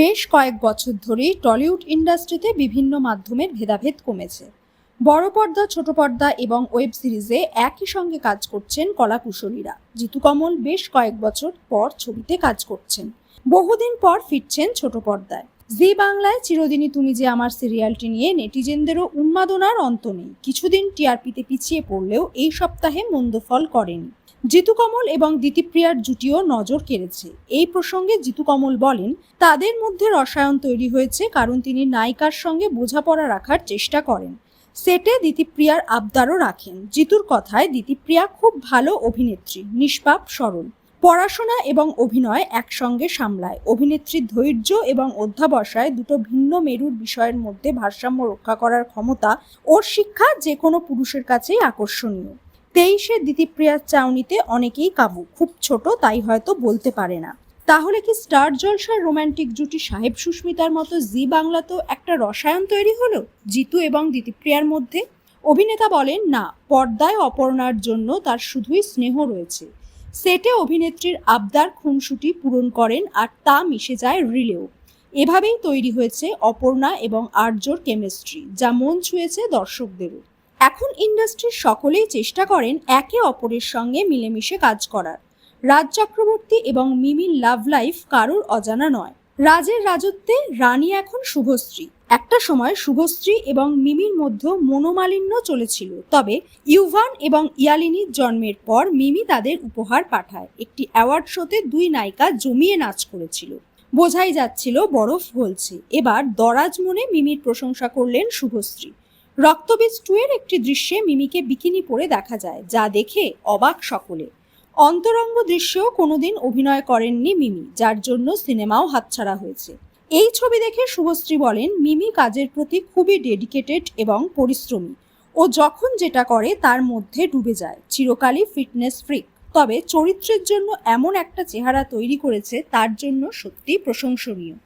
বেশ কয়েক বছর ধরেই টলিউড ইন্ডাস্ট্রিতে বিভিন্ন মাধ্যমের ভেদাভেদ কমেছে। বড় পর্দা, ছোট পর্দা এবং ওয়েব সিরিজে একই সঙ্গে কাজ করছেন কলাকুশলীরা। জিতু কমল বেশ কয়েক বছর পর ছবিতে কাজ করছেন। বহুদিন পর ফিরছেন ছোট পর্দায়। জি বাংলায় চিরদিনই তুমি যে আমার সিরিয়ালটি নিয়ে নেটিজেনদেরও উন্মাদনার অন্ত নেই। কিছুদিন টিআরপিতে পিছিয়ে পড়লেও এই সপ্তাহে মন্দ ফল করেনি। জিতু কমল এবং দিতিপ্রিয়ার জুটিও নজর কেড়েছে। এই প্রসঙ্গে জিতু কমল বলেন, তাদের মধ্যে রসায়ন তৈরি হয়েছে কারণ তিনি নায়িকার সঙ্গে বোঝাপড়া রাখার চেষ্টা করেন। সেটে দিতিপ্রিয়ার আবদারও রাখেন। জিতুর কথায় দিতিপ্রিয়া খুব ভালো অভিনেত্রী, নিষ্পাপ, সরল। পড়াশোনা এবং অভিনয় একসঙ্গে সামলায়। অভিনেত্রীর ধৈর্য এবং অধ্যাবসায় দুটো ভিন্ন মেরুর বিষয়ের মধ্যে ভারসাম্য রক্ষা করার ক্ষমতা ওর শিক্ষা যে কোনো পুরুষের কাছেই আকর্ষণীয়। তেইশে দিতিপ্রিয়ার চাউনিতে অনেকেই কাবু, খুব ছোট, তাই হয়তো বলতে পারে না। তাহলে কি স্টার জলসার রোমান্টিক জুটি সাহেব সুস্মিতার মতো জি বাংলাতেও একটা রসায়ন তৈরি হলো? জিতু এবং দিতিপ্রিয়ার মধ্যে? অভিনেতা বলেন, না, পর্দায় অপর্ণার জন্য তার শুধুই স্নেহ রয়েছে। সেটে অভিনেত্রীর আবদার খুনসুটি পূরণ করেন আর তা মিশে যায় রিলেও। এভাবেই তৈরি হয়েছে অপর্ণা এবং আর্যর কেমিস্ট্রি, যা মন ছুঁয়েছে দর্শকদেরও। এখন ইন্ডাস্ট্রির সকলেই চেষ্টা করেন একে অপরের সঙ্গে মিলেমিশে কাজ করার। রাজ চক্রবর্তী এবং মিমির লাভ লাইফ কারোর অজানা নয়। রাজের রাজত্বে রানী এখন শুভশ্রী। একটা সময় শুভশ্রী এবং মিমির মধ্যে মনোমালিন্য চলেছিল। তবে ইউভান এবং ইয়ালিনীর জন্মের পর মিমি তাদের উপহার পাঠায়। একটি অ্যাওয়ার্ড শোতে দুই নায়িকা জমিয়ে নাচ করেছিল। বোঝাই যাচ্ছিল বরফ গলছে এবার দরাজ মনে মিমির প্রশংসা করলেন শুভশ্রী। রক্তবীজ টু এর একটি দৃশ্যে মিমিকে বিকিনি পরে দেখা যায়, যা দেখে অবাক সকলে। অন্তরঙ্গ দৃশ্যেও কোনোদিন অভিনয় করেননি মিমি, যার জন্য সিনেমাও হাতছাড়া হয়েছে। এই ছবি দেখে শুভশ্রী বলেন, মিমি কাজের প্রতি খুবই ডেডিকেটেড এবং পরিশ্রমী। ও যখন যেটা করে তার মধ্যে ডুবে যায়, চিরকালই ফিটনেস ফ্রিক। তবে চরিত্রের জন্য এমন একটা চেহারা তৈরি করেছে, তার জন্য সত্যিই প্রশংসনীয়।